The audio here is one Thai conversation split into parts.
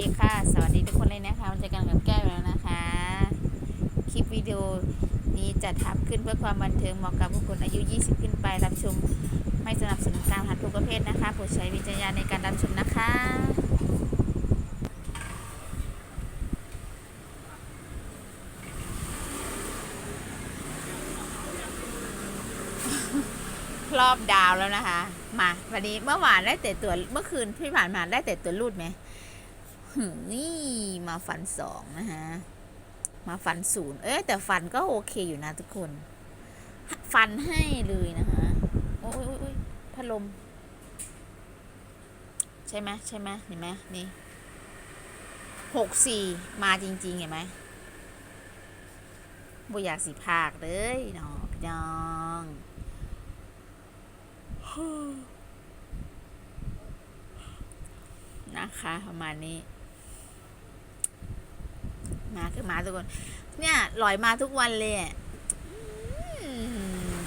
ดีค่ะ สวัสดีทุกคนเลยนะคะมาเจอกันกับแก้วแล้วนะคะ คลิปวิดีโอนี้จะทำขึ้นเพื่อความบันเทิงเหมาะกับผู้คนอายุ 20 ขึ้นไปรับชม ไม่สนับสนุนการหันทุกประเภทนะคะโปรดใช้วิจารณญาณในการรับชมนะคะรอบดาวแล้วนะคะ มา วันนี้เมื่อวานได้แต่ตัวเมื่อคืนที่ผ่านมาได้แต่ตัวรูดไหม หือนี่มาฟันสองนะคะมาฟันศูนย์เอ้ยแต่ฟันก็โอเคอยู่นะทุกคน ฟันให้เลยนะคะโอ้ยโอ้ยพัดลม ใช่ไหมใช่ไหมเห็นไหมนี่หกสี่มาจริง ๆ เห็นไหมบ่อยากสีภาคเลยเนาะพี่น้องนะคะ ประมาณนี้ มาคือมาทุกคน เนี่ยลอยมาทุกวันเลย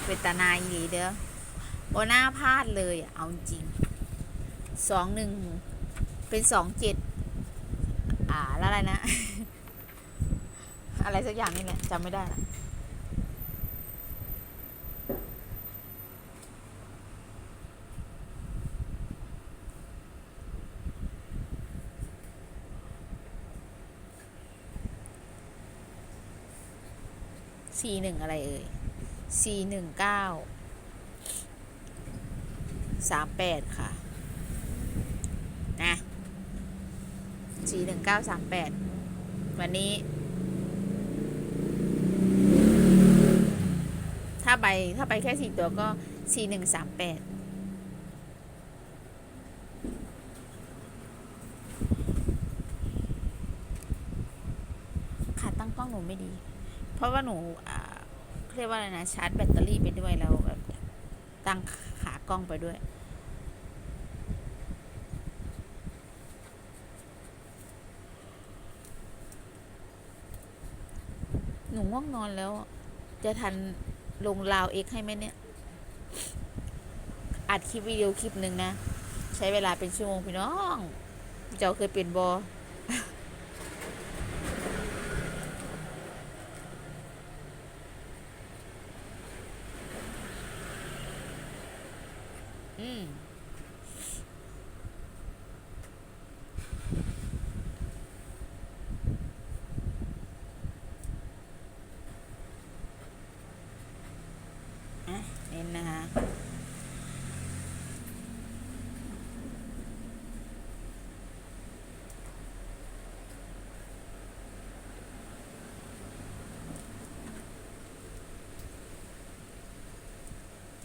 เป็นตานาอีหลีเด้อโบหน้าพลาดเลยเอาจริงสองหนึ่งเป็นสองเจ็ดอ่าแล้วอะไรนะ อะไรสักอย่างนี่แหละจำไม่ได้ละ สี่หนึ่งอะไรเอ่ยสี่หนึ่งเก้าสามแปดค่ะ นะสี่หนึ่งเก้าสามแปดวันนี้ ถ้าไปถ้าไปแค่สี่ตัวก็สี่หนึ่งสามแปดขาตั้งกล้องหนูไม่ดี เพ ราะว่าหนูอ่าเรียกว่าอะไรนะชาร์จแบตเตอรี่ไปด้วยแล้วแบบตั้งขากล้องไปด้วย หนูง่วงนอนแล้ว จะทันลงลาวเอ็กให้ไหมเนี่ยอัดคลิปวิดีโอคลิปหนึ่งนะ ใช้เวลาเป็นชั่วโมงพี่น้อง เจ้าเคยเป็นบอม อะเน้นนะคะ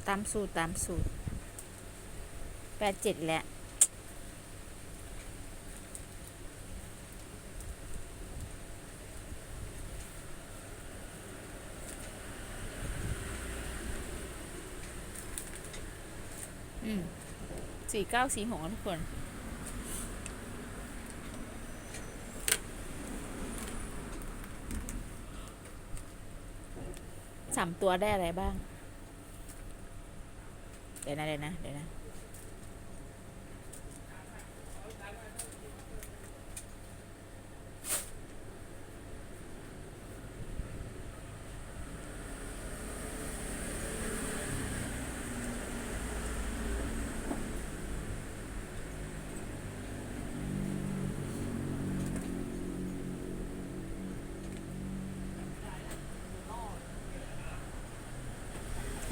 ตามสูตรตามสูตรแปดเจ็ดแหละอืมสี่เก้าสี่หกทุกคนสามตัวได้อะไรบ้าง ดี๋ยวนะเดี๋ยวนะเดี๋ยวนะ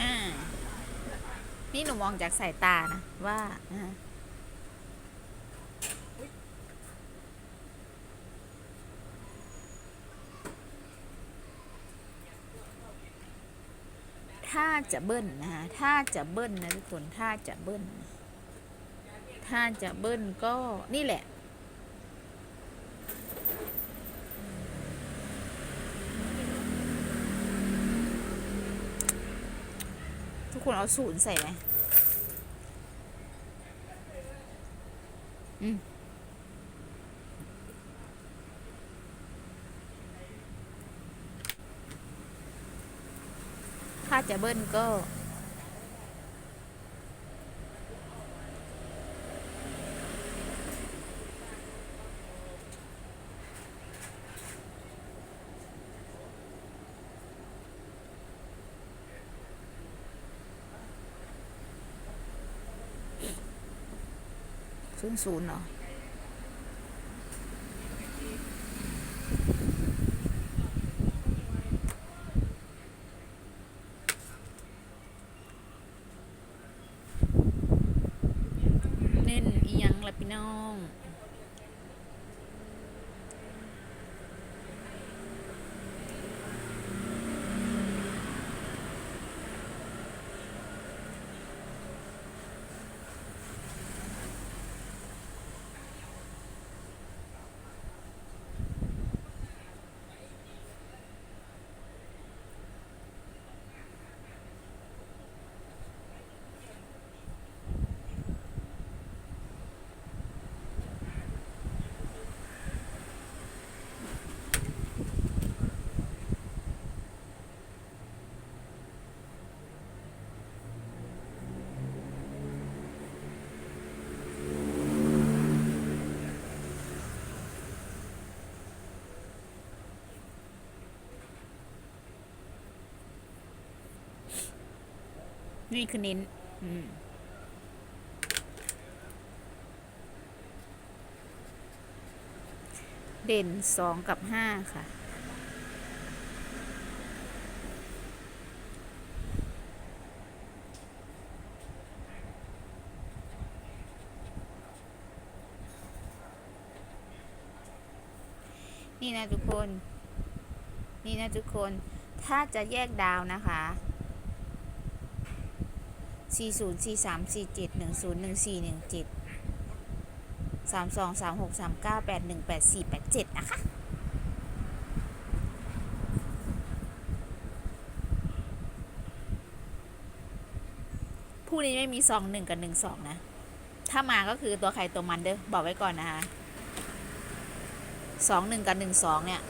อ่า นี่หนูมองจากสายตานะ ว่านะถ้าจะเบิ้ลนะคะถ้าจะเบิ้ลนะทุกคน ถ้าจะเบิ้ล ถ้าจะเบิ้ลก็นี่แหละ ทุกคนเอาศูนย์ใส่ไหมอืมถ้าจะเบิ้ลก็ ศูนย์ศูนย์เหรอเน้นอียังละพี่น้อง นี่คือเน้น อืมเด่นสองกับห้าค่ะ นี่นะทุกคน นี่นะทุกคน ถ้าจะแยกดาวนะคะ สี่ศูนย์สี่สามสี่เจ็ดหนึ่งศูนย์หนึ่งสี่หนึ่งเจ็ดสามสองสามหกสามเก้าแปดหนึ่งแปดสี่แปดเจ็ดนะคะผู้นี้ไม่มีสองหนึ่งกับหนึ่งสองนะ ถ้ามาก็คือตัวใครตัวมันเด้อ บอกไว้ก่อนนะคะสองหนึ่งกับหนึ่งสองเนี่ย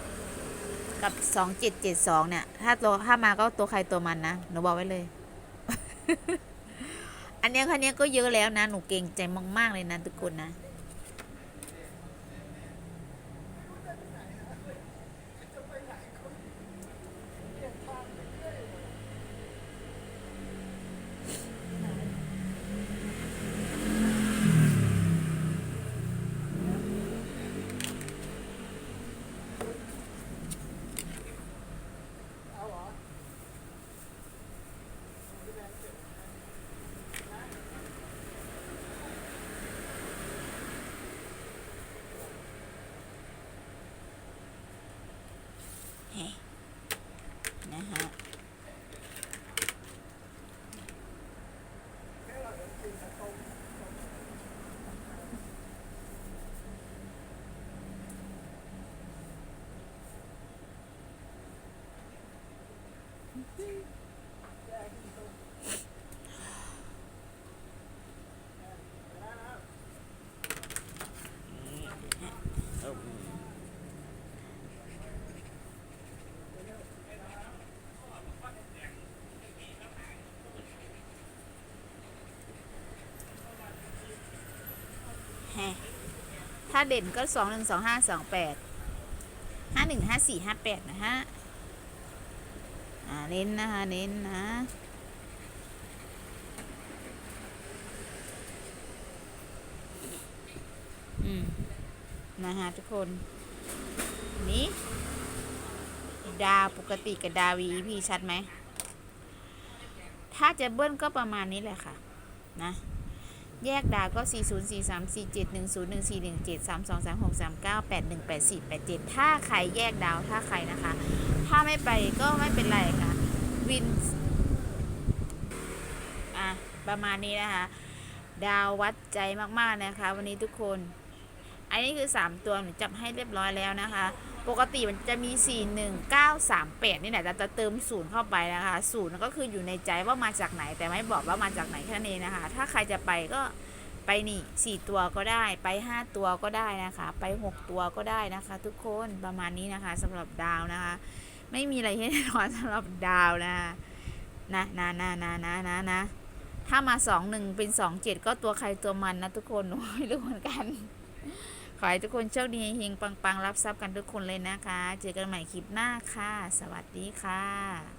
กับสองเจ็ดเจ็ดสองเนี่ย ถ้าตัวถ้ามาก็ตัวใครตัวมันนะ หนูบอกไว้เลย อันเนี้ยคันนี้ยก็เยอะแล้วนะ หนูเก่งใจมาก ๆ เลยนะทุกคนนะฮะ แฮะ ถ้าเด่นก็สองหนึ่งสองห้าสองแปดห้าหนึ่งห้าสี่ห้าแปดนะฮะอ่าเน้นนะคะเน้นนะอืมนะฮะทุกคนนี่ดาวปกติกับดาว VEP ชัดไหม ถ้าจะเบิ้ลก็ประมาณนี้แหละค่ะ นะ แยกดาวก็ 4 0 4 3 4 7 1 0 1 4 1 7 3 2 3 6 3 9 8 1 8 4 8 7 ถ้าใครแยกดาวถ้าใครนะคะ ถ้าไม่ไปก็ไม่เป็นไรค่ะ วิน อะ ประมาณนี้นะคะ ดาววัดใจมากๆนะคะ วันนี้ทุกคน อันนี้คือ 3 ตัวหนูจับให้เรียบร้อยแล้วนะคะ ปกติมันจะมี 4 1 9 3 8 นี่แหละแต่จะเติมศูนย์เข้าไปนะคะศูนย์ก็คืออยู่ในใจว่ามาจากไหน แต่ไม่บอกว่ามาจากไหนแค่นั้นะคะ ถ้าใครจะไปก็ไปนี่ 4 ตัวก็ได้ ไป 5 ตัวก็ได้นะคะ ไป 6 ตัวก็ได้นะคะ ทุกคนประมาณนี้นะคะสำหรับดาวนะคะ ไม่มีอะไรให้แน่นอนสำหรับดาวนะคะนะนะนะนะนะนะนะถ้ามา 2 1 เป็น 2 7 ก็ตัวใครตัวมันนะทุกคนหนูไม่รู้เหมือนกัน ขอให้ทุกคนโชคดีเฮงปังๆ รับทรัพย์กันทุกคนเลยนะคะ เจอกันใหม่คลิปหน้าค่ะ สวัสดีค่ะ